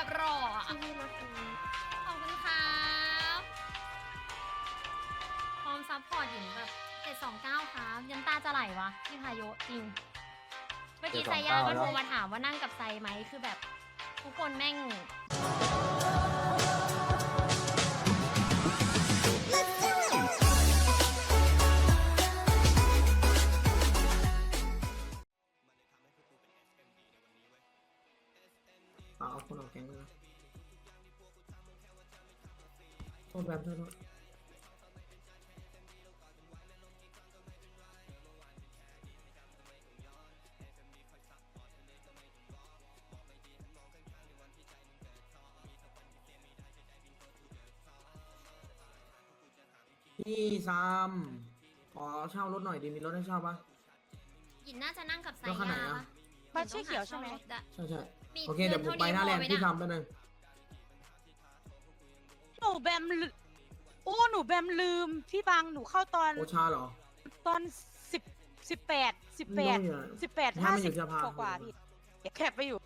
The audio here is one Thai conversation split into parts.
แบบรออะขอบคุณครับพร้อมซัพพอร์ตหญิงแบบเจ็ดสองเก้าครับยันตาจะไหลวะพี่พายุจริง เมื่อกี้ไซย่าก็โทรมาถามว่านั่งกับไซไหมคือแบบ ทุกคนแม่ง เอาเอาคนออกแก๊งเลยนะโทษแบบโทษโทษพี่ซัมขอเช่ารถหน่อยดีมีรถให้เช่าปะหญิงน่าจะนั่งกับไซแล้วคันไหนย่าอะ ปะบ้านชื่อเขียวใช่ไหมต้องาเช่ารถอะใช่ใช่มี โอเคเดี๋ยวผมไปหน้าแลนด์เงิพี่เท่าทำไปหนึ่งหนูแบมลืโอ้หนูแบมลืมพี่บังหนูเข้าตอนโอชาเหรอ ตอนสิบสิบแปดสิบแปดไม่รู้อะสิบแปดให้ห้ามันอสิยู่บเสื้อผ้ากว่ากว่าพี่เดี๋ยวแคปไปอยู่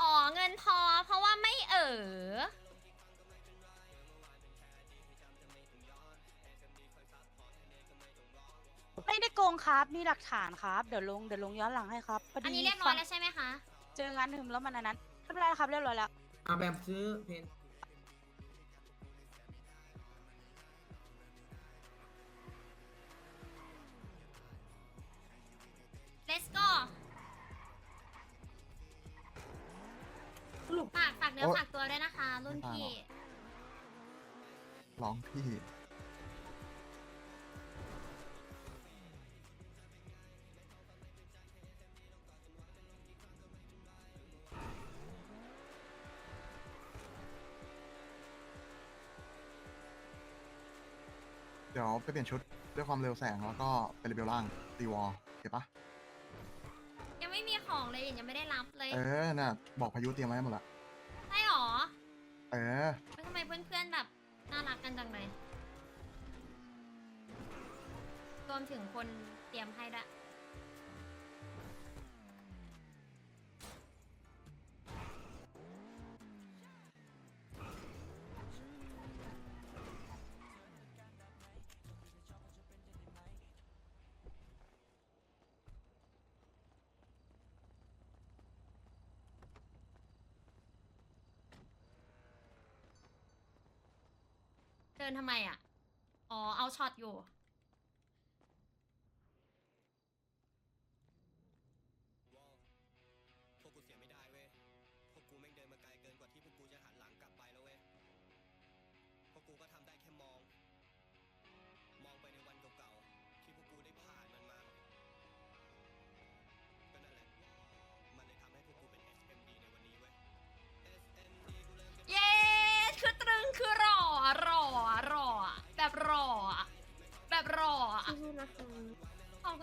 อ๋อเงินพอเพราะว่าไม่เออไม่ได้โกงครับมีหลักฐานครับ เดี๋ยวลงเดี๋ยวลงย้อนหลังให้ครับพอดีอันนี้เรียบร้อยแล้วใช่ไหมคะเจองานถึมแล้วมันอันนั้นเรียบร้อยครับเรียบร้อยแล้วอะแบบซื้อเพน let's go ฝากฝากเนื้อโอ๊ยฝากตัวด้วยนะคะ รุ่นพี่ ร้องพี่ เดี๋ยวไปเปลี่ยนชุดด้วยความเร็วแสงแล้วก็ไปรีเบลล่างตีวอลโอเคปะยังไม่มีของเลยยังไม่ได้รับเลยเออน่ะบอกพายุเตรียมไว้ให้หมดละใช่หรอเออแล้วทำไมเพื่อนๆแบบน่ารักกันจังเลยรวมถึงคนเตรียมให้ด้วย เดินทำไมอะ อ๋อ เอาช็อตอยู่พวกกูเสียไม่ได้เว้ย พวกกูแม่งเดินมาไกลเกินกว่าที่พวกกูจะหันหลังกลับไปแล้วเว้ย พวกกูก็ทำได้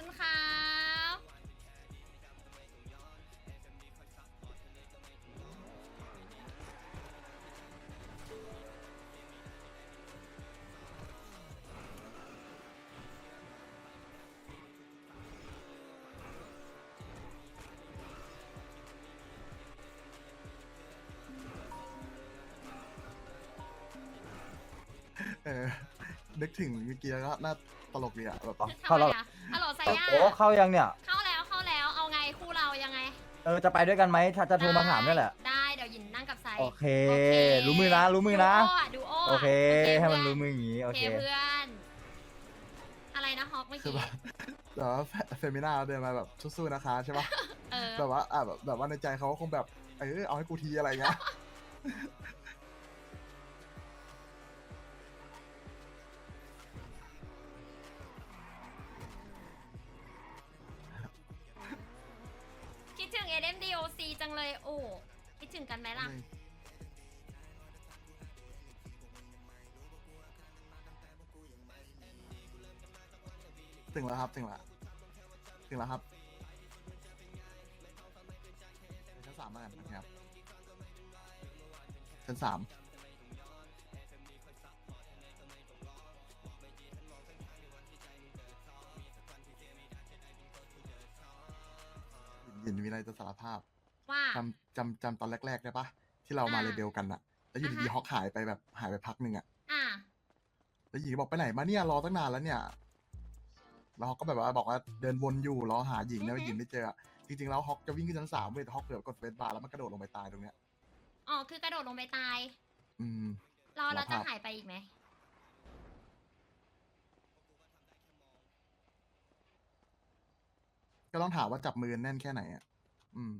คุณครับเออนึกถึงเมื่อกี้แล้วก็น่าตลกดีอะแบบทำไมอะฮัลโหลไซ ย่าโอ้เข้ายังเนี่ย เข้าแล้วเข้าแล้วเอาไงคู่เรายังไงเออจะไปด้วยกันไหมถ้าจะโทรมาถามนี่แหละ ได้เดี๋ยวหยินนั่งกับไซโอเคโอเครู้มือนะ รู้มือนะ ดูโอโอเคให้มันเพื่รู้มืออย่างงี้โอโอเคเคเพื่อนอะไรนะฮอกเมื่อคือกี้แบบแต่ว่าเฟมินาเดินมาแบบสู้ๆนะคะใช่ปะเออแบบว่าอะแบบแบบว่าในใจเขาก็คงแบบเออเอาให้กูทีอะไรเงี้ย คิดถึง SMDOC จังเลย โอ้คิดถึงกันไหมล่ะ ถึงแล้วครับ ถึงแล้ว ถึงแล้วครับชั้นสามแล้วกันนะครับชั้นสาม ยินมีอะไรจะสารภาพว่า จำจำจำตอนแรกๆได้ปะที่เรามาอ่า เลเบลกันอะแล้วอยู่อ่าฮะดีๆฮอกหายไปแบบหายไปพักหนึ่งอะอ่าแล้วหญิงก็บอกไปไหนมาเนี่ยรอตั้งนานแล้วเนี่ยแล้วฮอกก็แบบว่าบอกว่าเดินวนอยู่รอหาหญิงแล้วอือฮึหญิงไม่เจออะจริงๆแล้วฮอกจะวิ่งขึ้นชั้นสามเว้ยแต่ฮอกเกือบกดเฟสบาร์แล้วมันกระโดดลงไปตายตรงเนี้ยอ๋อคือกระโดดลงไปตาย อืม เราเราเราจะภาพหายไปอีกไหม ก็ต้องถามว่าจับมือแน่นแค่ไหนอะอืม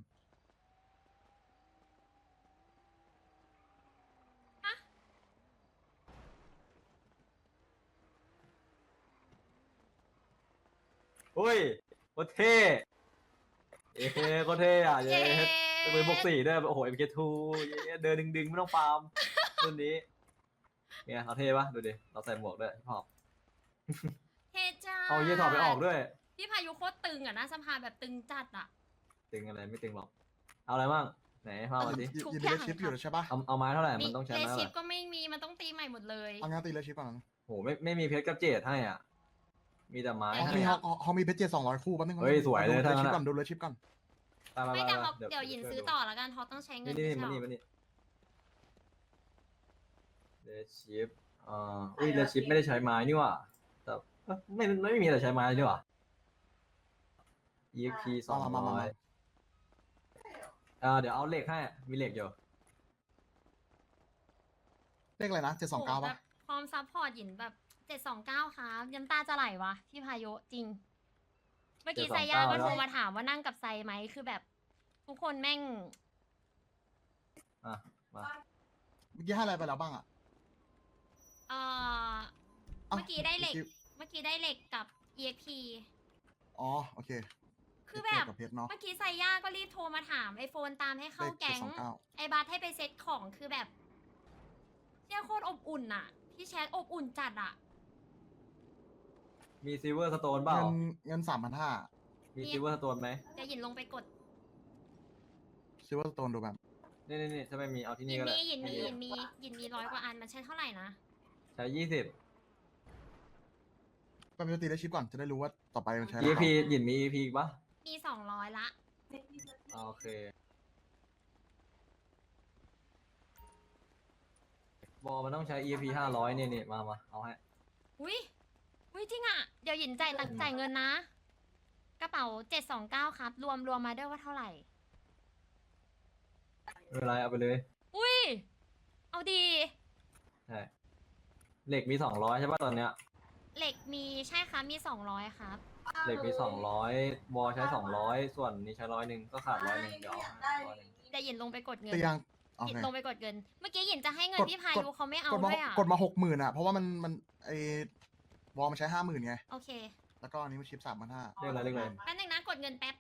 โอ้ยโคตรเท่ เอ้โคตรเท่อะเย้เย้เป็นมือบวกสี่ด้วยโอ้โห MK2 เย้เดินดึงๆ ไม่ต้องฟาร์มรุ่นนี้ เนี่ยเขาเท่ปะดูดิ เราใส่หมวกด้วยพอบเทจ้าเอาเยี่ยถอดไปออกด้วย พี่พายุโคตรตึงอะหนะสภาแบบตึงจัดอะ ตึงอะไรไม่ตึงหรอก เอาอะไรบ้างไหนพามาดิทุกยินอดีย่าง เลชิปครับอยู่แล้วใช่ปะเอาเอาไม้เท่าไหร่มีมันต้องใช้เลไม้เท่าชิไหปร่ก็ไม่มีมันต้องตีใหม่หมดเลย เอางานตีเลชิปก่อนนะโหไม่ไม่มีเพชรกับเจดให้อะ มีแต่ไม้ไม่ฮอกมีมีให้ฮอกฮอกฮอกมีเพชรเจ็ดสองร้อยคู่แป๊บนึงเฮ้ยสวยเลยดูถ้าเลงั้ชิปนอะ ก่อนดูเลชิปก่อนไปไปไม่ไปแต่ไปเขาเดี๋ยวหยินซื้อต่อแล้วกันเขาต้องใช้เงินนี่นี่ไม่มาใช่นี่หรมาอนี่เลชิปอ่าอุ้ยเลชิปไม่ได้ใช้ไม้นี่หว่าแต่เอ้ยไม่ไม่ไม่มีอะไรใช้ไม้นี่หว่า EXP สองมามามาร้อมาย อ่าเดี๋ยวเอาเหล็กให้ มีเหล็กอยู่เลขอะไรนะเจ็ดสองเก้าโหแบปะบพร้อมซัพพอร์ตหยินแบบเจ็ดสองเก้าครับยันตาจะไหลวะพี่พายุจริง เมื่อกี้729ไซย่าก็แล้วโทรมาถามว่านั่งกับไซไหมคือแบบ ทุกคนแม่ง อะมาเมื่อกี้ให้อะไรไปแล้วบ้างอะเอ่ออ้าวเมื่อกี้ได้เหล็กเมื่อกี้เมื่อกี้ได้เหล็กกับ EXP อ๋อ โอเค คือแบบ กับเพชรเนาะเมื่อกี้ไซย่าก็รีบโทรมาถามไอโฟนตามให้เข้าเลขแก๊ง729ไอบัสให้ไปเซ็ตของคือแบบเชี่ยโคตรอบอุ่นอะพี่แชทอบอุ่นจัดอะ มีซิลเวอร์สโตนเปล่า เงินเงินสามพันห้ามีซิลเวอร์สโตนไหมเดี๋ยวหยินลงไปกดซิลเวอร์สโตนดูแบบนี่นี่นี่ถ้าไม่มีเอาที่หยินี่นก็ได้มีหยินมีหยินมีหยินมีร้อยกว่าอันมันใช้เท่าไหร่นะใช้ยี่สิบ ก็ไปตีเลชิปก่อนจะได้รู้ว่าต่อไปมันใช้อะไร EP หยินมี EP อีกปะ มีสองร้อยละ อ่าโอเค บอลมันต้องใช้ EP ห้าร้อยนี่นี่มามาเอาให้ อุ้ยอุ้ยจริงอะเดี๋ยวหยินจ่ายตังจ่ายเงินนะ กระเป๋าเจ็ดสองเก้าครับ รวมรวมมาด้วยว่าเท่าไหร่ ไม่เป็นไรเอาไปเลย อุ้ย เอาดี ใช่ เหล็กมีสองร้อยใช่ปะตอนเนี้ย เหล็กมีใช่ครับมีสองร้อยครับ เหล็กมีสองร้อยบอลใช้สองร้อยส่วนนี้ใช้ร้อยหนึ่งก็ขาดร้อยหนึ่งเดี๋ยวเอาให้ร้อยหนึ่งเดี๋ยวหยินลงไปกดเงินตียังโอหยินเค ลงไปกดเงิน เมื่อกี้หยินจะให้เงินกดพี่พากดยุเขาไม่เอากดมาด้วยอะกดมาหกหมื่นอะ เพราะว่ามันมันไอ้วอลมันใช้ห้าหมื่นไง โอเคแล้วก็อันนี้มันชิปสามพันห้าเรียกอะไรเรียกอะไร แป๊บนึงนะกดเงินแป๊บ